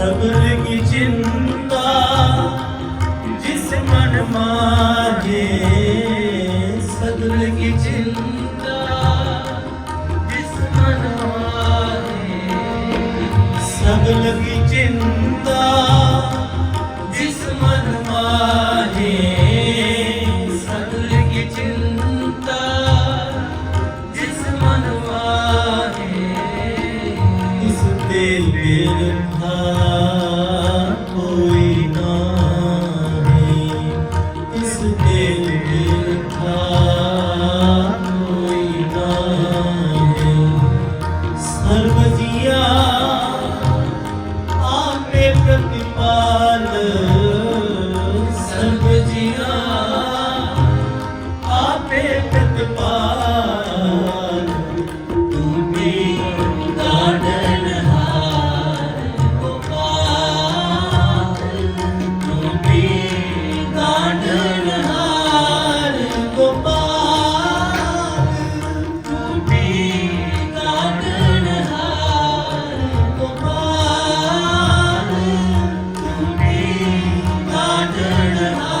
सब्र की चिंता जिस मन मारे सब्र की चिंता जिस मन मारे सब्र की चिंता जिस मन मारे सब्र की चिंता जिस मन मारे इस दिल में था। इस 내